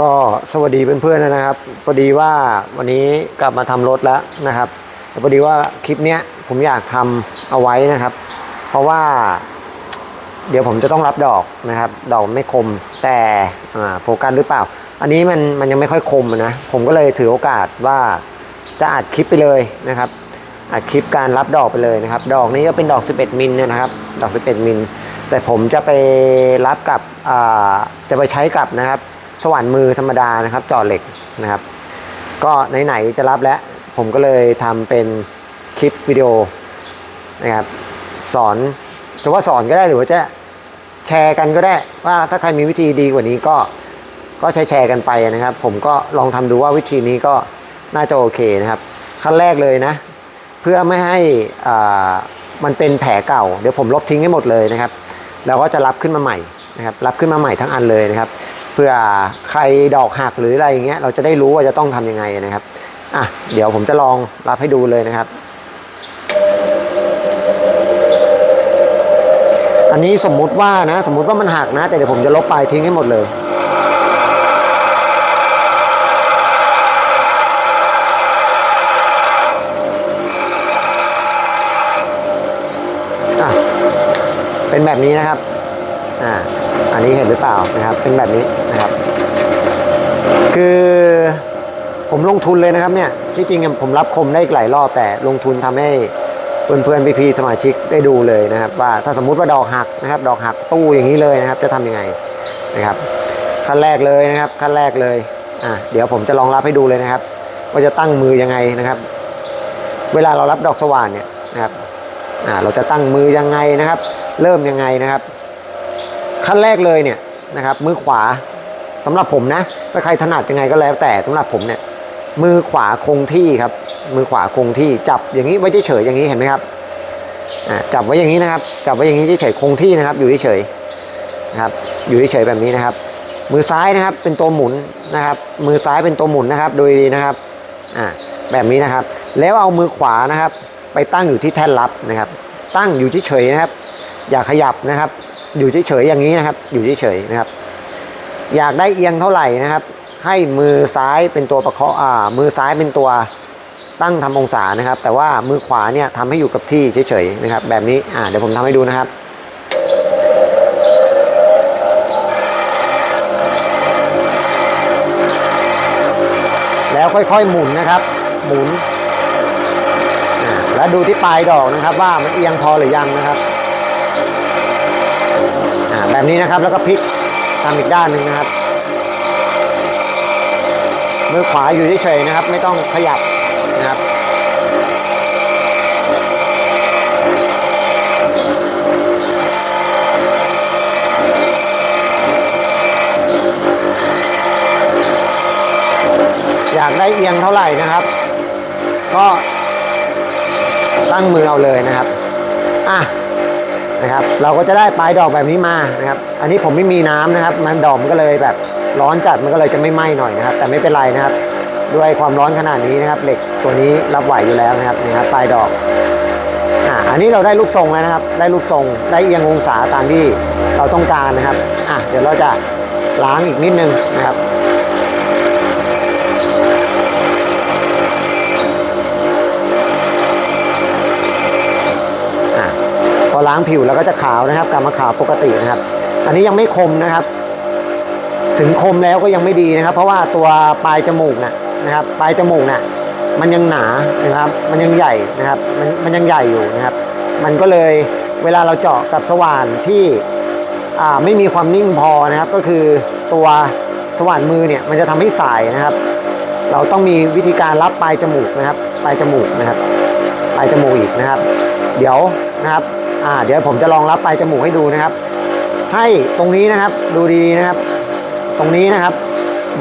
ก็สวัสดีเพื่อนๆนะครับพอดีว่าวันนี้กลับมาทำรถแล้วนะครับแต่พอดีว่าคลิปเนี้ยผมอยากทำเอาไว้นะครับ เพราะว่า เดี๋ยวผมจะต้องรับดอกนะครับ ดอกไม่คมแต่โฟกัสหรือเปล่า อันนี้มันมันยังไม่ค่อยคมนะผมก็เลยถือโอกาสว่าจะอัดคลิปไปเลยนะครับอัดคลิปการรับดอกไปเลยนะครับ ดอกนี้ก็เป็นดอก 11มิลเนี่ยนะครับ ดอก 11มิลแต่ผมจะไปรับกับอ่าจะไปใช้กับนะครับ สว่านมือธรรมดานะครับจอเหล็กนะครับ ก็ไหนๆจะรับแล้ว ผมก็เลยทำเป็นคลิปวิดีโอนะครับสอนจะว่าสอนก็ได้หรือว่าจะแชร์กันก็ได้ว่าถ้าใครมีวิธีดีกว่านี้ก็ก็แชร์แชร์กันไปนะครับ ผมก็ลองทำดูว่าวิธีนี้ก็น่าจะโอเคนะครับ ขั้นแรกเลยนะ เพื่อไม่ให้อ่ามันเป็นแผลเก่า เดี๋ยวผมลบทิ้งให้หมดเลยนะครับ แล้วก็จะรับขึ้นมาใหม่นะครับ รับขึ้นมาใหม่ทั้งอันเลยนะครับ พื่อใครดอกหักหรืออะไรอย่างเงี้ยเราจะได้รู้ว่าจะต้องทำยังไงนะครับอะเดี๋ยวผมจะลองรับให้ดูเลยนะครับ อันนี้สมมุติว่านะ สมมุติว่ามันหักนะ แต่เดี๋ยวผมจะลบปลายทิ้งให้หมดเลยอะเป็นแบบนี้นะครับ อันนี้เห็นหรือเปล่านะครับ เป็นแบบนี้นะครับ คือผมลงทุนเลยนะครับเนี่ยที่จริงผมรับคมได้อีกหลายรอบแต่ลงทุนทำให้เพื่อนๆพี่ๆสมาชิกได้ดูเลยนะครับ ว่าถ้าสมมุติว่าดอกหักนะครับ ดอกหักตู้อย่างนี้เลยนะครับ จะทำยังไงนะครับขั้นแรกเลยนะครับขั้นแรกเลยอะเดี๋ยวผมจะลองรับให้ดูเลยนะครับ ว่าจะตั้งมือยังไงนะครับ เวลาเรารับดอกสว่านเนี่ยนะครับอ่าเราจะตั้งมือยังไงนะครับ เริ่มยังไงนะครับ ขั้นแรกเลยเนี่ยนะครับ มือขวาสำหรับผมนะถ้าใครถนัดยังไงก็แล้วแต่สำหรับผมเนี่ยมือขวาคงที่ครับ มือขวาคงที่จับอย่างนี้ไว้เฉยๆอย่างนี้เห็นไหมครับจับไว้อย่างนี้นะครับ จับไว้อย่างนี้เฉยๆคงที่นะครับ อยู่เฉยๆนะครับ อยู่เฉยๆแบบนี้นะครับ มือซ้ายนะครับเป็นตัวหมุนนะครับ มือซ้ายเป็นตัวหมุนนะครับ โดยดีนะครับอ่าแบบนี้นะครับ แล้วเอามือขวานะครับ ไปตั้งอยู่ที่แท่นรับนะครับ ตั้งอยู่เฉยๆนะครับ อย่าขยับนะครับ อยู่เฉยๆอย่างนี้นะครับ อยู่เฉยๆนะครับ อยากได้เอียงเท่าไหร่นะครับ ให้มือซ้ายเป็นตัวประเคาะอ่า มือซ้ายเป็นตัวตั้งทำองศานะครับ แต่ว่ามือขวาเนี่ยทำให้อยู่กับที่เฉยๆนะครับ แบบนี้อ่าเดี๋ยวผมทำให้ดูนะครับแล้วค่อยๆหมุนนะครับ หมุน แล้วดูที่ปลายดอกนะครับ ว่ามันเอียงพอหรือยังนะครับ แบบนี้นะครับแล้วก็พลิกตามอีกด้านหนึ่งนะครับมือขวาอยู่เฉยๆนะครับ ไม่ต้องขยับนะครับอยากได้เอียงเท่าไหร่นะครับ ก็ตั้งมือเอาเลยนะครับ อะ นะครับ เราก็จะได้ปลายดอกแบบนี้มานะครับ อันนี้ผมไม่มีน้ำนะครับ มันดอกมันก็เลยแบบร้อนจัดมันก็เลยจะไม่ไหม้หน่อยนะครับ แต่ไม่เป็นไรนะครับ ด้วยความร้อนขนาดนี้นะครับ เหล็กตัวนี้รับไหวอยู่แล้วนะครับนี่ครับปลายดอกอะอันนี้เราได้รูปทรงแล้วนะครับ ได้รูปทรงได้เอียงองศาตามที่เราต้องการนะครับอะเดี๋ยวเราจะล้างอีกนิดนึงนะครับ ผิวแล้วก็จะขาวนะครับกลับมาขาวปกตินะครับ อันนี้ยังไม่คมนะครับ ถึงคมแล้วก็ยังไม่ดีนะครับ เพราะว่าตัวปลายจมูกนะนะครับ ปลายจมูกน่ะมันยังหนานะครับ มันยังใหญ่นะครับ มันมันยังใหญ่อยู่นะครับ มันก็เลยเวลาเราเจาะกับสว่านที่อ่าไม่มีความนิ่งพอนะครับ ก็คือตัวสว่านมือเนี่ยมันจะทำให้สายนะครับ เราต้องมีวิธีการรับปลายจมูกนะครับ ปลายจมูกนะครับ ปลายจมูกอีกนะครับ เดี๋ยวนะครับ อ่าเดี๋ยวผมจะลองรับปลายจมูกให้ดูนะครับ ให้ตรงนี้นะครับดูดีๆนะครับ ตรงนี้นะครับ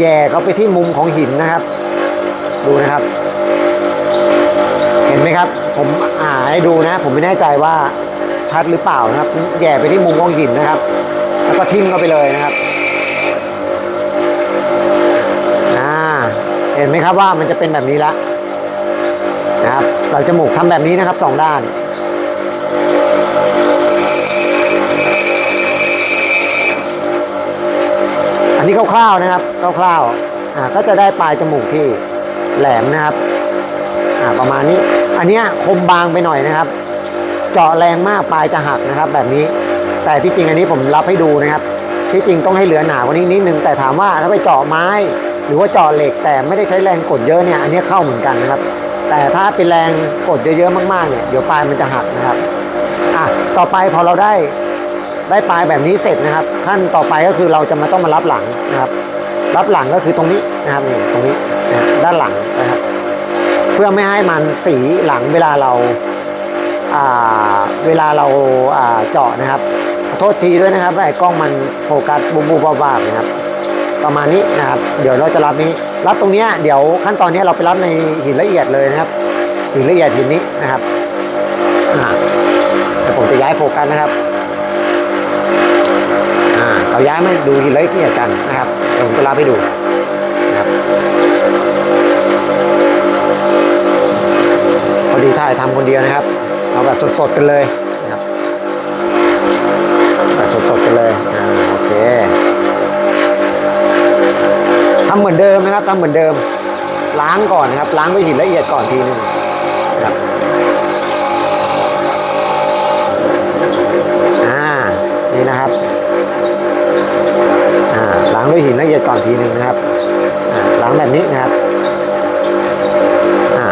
แย่เข้าไปที่มุมของหินนะครับ ดูนะครับ เห็นไหมครับ ผมอ่าให้ดูนะ ผมไม่แน่ใจว่าชัดหรือเปล่านะครับ แย่ไปที่มุมของหินนะครับ แล้วก็ทิ่มเข้าไปเลยนะครับอ่าเห็นไหมครับว่ามันจะเป็นแบบนี้ละนะครับหลังจมูกทำแบบนี้นะครับสองด้าน ร่าวๆนะครับคร่าวๆอ่าก็จะได้ปลายจมูกที่แหลมนะครับอ่าประมาณนี้ อันเนี้ยคมบางไปหน่อยนะครับ เจาะแรงมากปลายจะหักนะครับ แบบนี้ แต่ที่จริงอันนี้ผมรับให้ดูนะครับ ที่จริงต้องให้เหลือหนากว่านี้นิดนึงแต่ถามว่าถ้าไปเจาะไม้ หรือว่าเจาะเหล็กแต่ไม่ได้ใช้แรงกดเยอะเนี่ยอันนี้เข้าเหมือนกันนะครับ แต่ถ้าเป็นแรงกดเยอะๆมากๆเนี่ยเดี๋ยวปลายมันจะหักนะครับอะต่อไปพอเราได้ ได้ปลายแบบนี้เสร็จนะครับ ขั้นต่อไปก็คือเราจะมาต้องมารับหลังนะครับ รับหลังก็คือตรงนี้นะครับนี่ตรงนี้นะด้านหลังนะครับ เพื่อไม่ให้มันสีหลังเวลาเราอ่าเวลาเราอ่าเจาะนะครับขอโทษทีด้วยนะครับไอ้กล้องมันโฟกัสบูบูบาบๆนะครับประมาณนี้นะครับ เดี๋ยวเราจะรับนี้ รับตรงนี้เดี๋ยวขั้นตอนนี้เราไปรับในหินละเอียดเลยนะครับ หินละเอียดหินนี้นะครับเดี๋ยวผมจะย้ายโฟกัสนะครับ เราย้ายมาดูหินละเอียดกันนะครับเดี๋ยวผมจะรับให้ดูนะครับพอดีถ่ายทำคนเดียวนะครับ เอาแบบสดๆกันเลยนะครับแบบสดๆกันเลยอ่าโอเคทำเหมือนเดิมนะครับทำเหมือนเดิม ล้างก่อนนะครับ ล้างด้วยหินละเอียดก่อนทีหนึงนะครับอ่านี่นะครับ ด้วยหินละเอียดก่อนทีหนึ่งนะครับล้างแบบนี้นะครับอ่า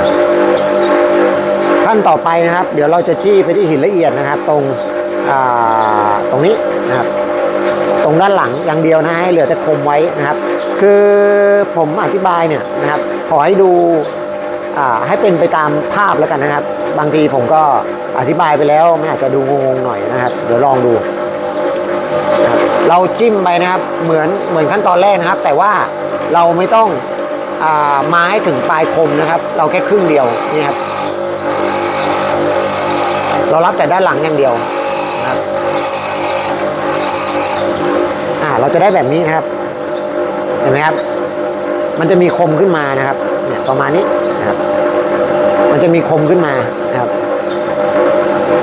ขั้นต่อไปนะครับ เดี๋ยวเราจะจี้ไปที่หินละเอียดนะครับ ตรงตรงนี้นะครับ ตรงด้านหลังอย่างเดียวนะให้เหลือแต่คมไว้นะครับ คือผมอธิบายเนี่ยนะครับ ขอให้ดูให้เป็นไปตามภาพแล้วกันนะครับ บางทีผมก็อธิบายไปแล้วไม่อาจจะดูงงๆหน่อยนะครับ เดี๋ยวลองดู เราจิ้มไปนะครับเหมือนเหมือนขั้นตอนแรกนะครับ แต่ว่าเราไม่ต้องอามาให้ถึงปลายคมนะครับ เราแค่ครึ่งเดียวนี่ครับเรารับแต่ด้านหลังอย่างเดียวนะครับอ่าเราจะได้แบบนี้นะครับเห็นไหมครับ มันจะมีคมขึ้นมานะครับเนี่ยประมาณนี้นะครับ มันจะมีคมขึ้นมานะครับ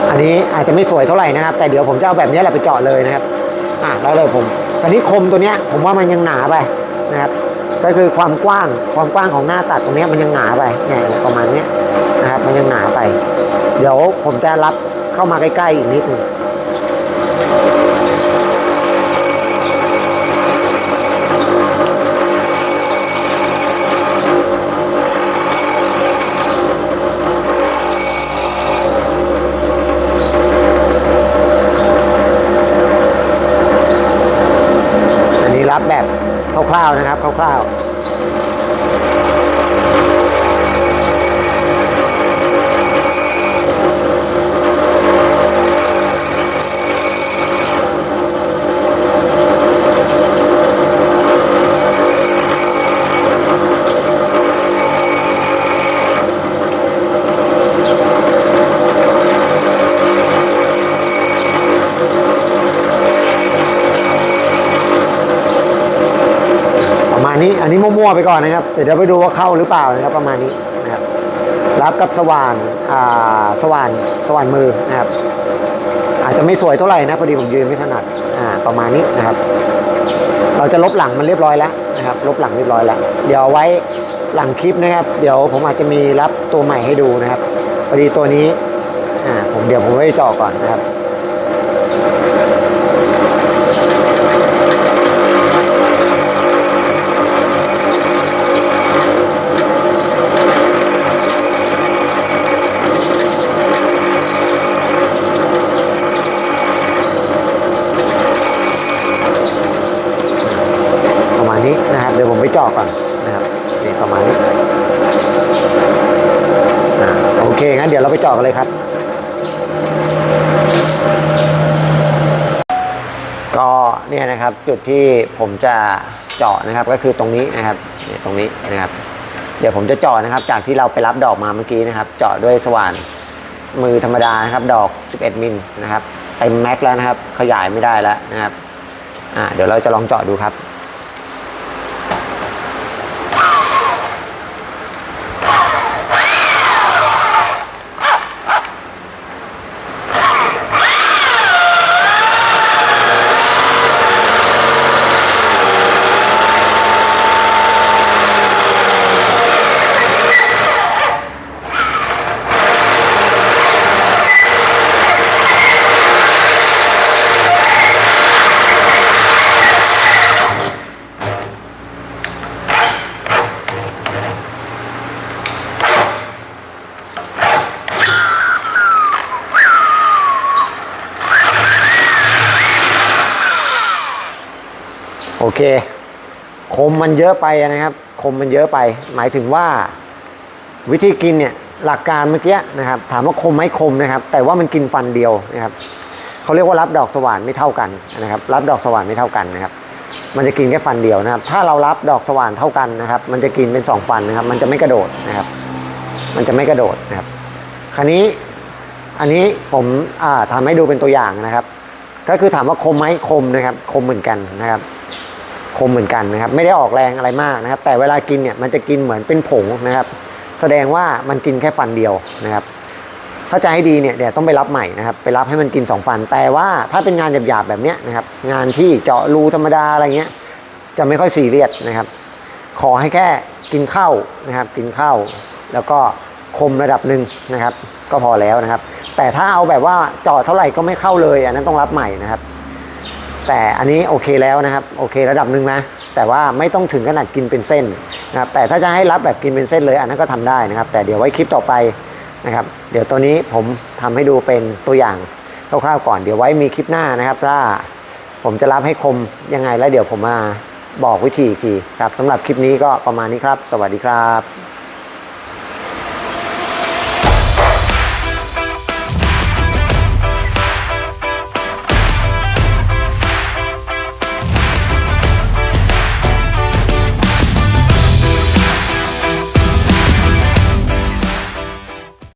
อันนี้อาจจะไม่สวยเท่าไหร่นะครับ แต่เดี๋ยวผมจะเอาแบบนี้แหละไปเจาะเลยนะครับ อะได้เลยผมตอนนี้คมตัวเนี้ยผมว่ามันยังหนาไปนะครับก็คือความกว้างความกว้างของหน้าตัดตรงเนี้ยมันยังหนาไปเนี่ยประมาณเนี้ยนะครับมันยังหนาไป เดี๋ยวผมจะรับเข้ามาใกล้ๆอีกนิดนึง ร่าวๆนะครับคร่าวๆ นี้อันนี้มั่วๆไปก่อนนะครับเดี๋ยวไปดูว่าเข้าหรือเปล่านะครับประมาณนี้นะครับรับกับสว่านอ่าสว่านสว่านมือนะครับ อาจจะไม่สวยเท่าไหร่นะพอดีผมยืนไม่ถนัดอ่าประมาณนี้นะครับ เราจะลบหลังมันเรียบร้อยแล้วนะครับ ลบหลังเรียบร้อยแล้ว เดี๋ยวไว้หลังคลิปนะครับ เดี๋ยวผมอาจจะมีรับตัวใหม่ให้ดูนะครับพอดีตัวนี้อ่าผมเดี๋ยวผมไว้จาะก่อนนะครับ เนี่ยนะครับจุดที่ผมจะเจาะนะครับก็คือตรงนี้นะครับตรงนี้นะครับ เดี๋ยวผมจะเจาะนะครับ จากที่เราไปรับดอกมาเมื่อกี้นะครับ เจาะด้วยสว่านมือธรรมดานะครับ ดอก 11 มิลนะครับเต็มแม็กแล้วนะครับ ขยายไม่ได้แล้วนะครับอ่าเดี๋ยวเราจะลองเจาะดูครับ เคคมมันเยอะไปนะครับ คมมันเยอะไป หมายถึงว่า วิธีกินเนี่ยหลักการเมื่อกี้นะครับ ถามว่าคมไหมคมนะครับ แต่ว่ามันกินฟันเดียวนะครับเขาเรียกว่ารับดอกสว่านไม่เท่ากันนะครับ รับดอกสว่านไม่เท่ากันนะครับ มันจะกินแค่ฟันเดียวนะครับ ถ้าเรารับดอกสว่านเท่ากันนะครับ มันจะกินเป็นสองฟันนะครับ มันจะไม่กระโดดนะครับ มันจะไม่กระโดดนะครับ คราวนี้อันนี้ผมอ่าทำให้ดูเป็นตัวอย่างนะครับ ก็คือถามว่าคมไหมคมนะครับ คมเหมือนกันนะครับ คมเหมือนกันนะครับ ไม่ได้ออกแรงอะไรมากนะครับ แต่เวลากินเนี่ยมันจะกินเหมือนเป็นผงนะครับ แสดงว่ามันกินแค่ฟันเดียวนะครับถ้าจะให้ดีเนี่ยเดี๋ยวต้องไปรับใหม่นะครับ ไปรับให้มันกินสองฟัน แต่ว่าถ้าเป็นงานหยาบๆแบบเนี้ยนะครับ งานที่เจาะรูธรรมดาอะไรเงี้ย จะไม่ค่อยซีเรียสนะครับ ขอให้แค่กินข้าวนะครับ กินข้าวแล้วก็คมระดับหนึ่งนะครับ ก็พอแล้วนะครับ แต่ถ้าเอาแบบว่าเจาะเท่าไหร่ก็ไม่เข้าเลยอันนั้นต้องรับใหม่นะครับ แต่อันนี้โอเคแล้วนะครับโอเคระดับหนึ่งนะ แต่ว่าไม่ต้องถึงขนาดกินเป็นเส้นนะครับแต่ถ้าจะให้รับแบบกินเป็นเส้นเลยอันนั้นก็ทำได้นะครับ แต่เดี๋ยวไว้คลิปต่อไปนะครับ เดี๋ยวตัวนี้ผมทำให้ดูเป็นตัวอย่างคร่าวๆก่อนเดี๋ยวไว้มีคลิปหน้านะครับถ้าผมจะรับให้คมยังไงแล้วเดี๋ยวผมมาบอกวิธีอีกทีครับสำหรับคลิปนี้ก็ประมาณนี้ครับ สวัสดีครับ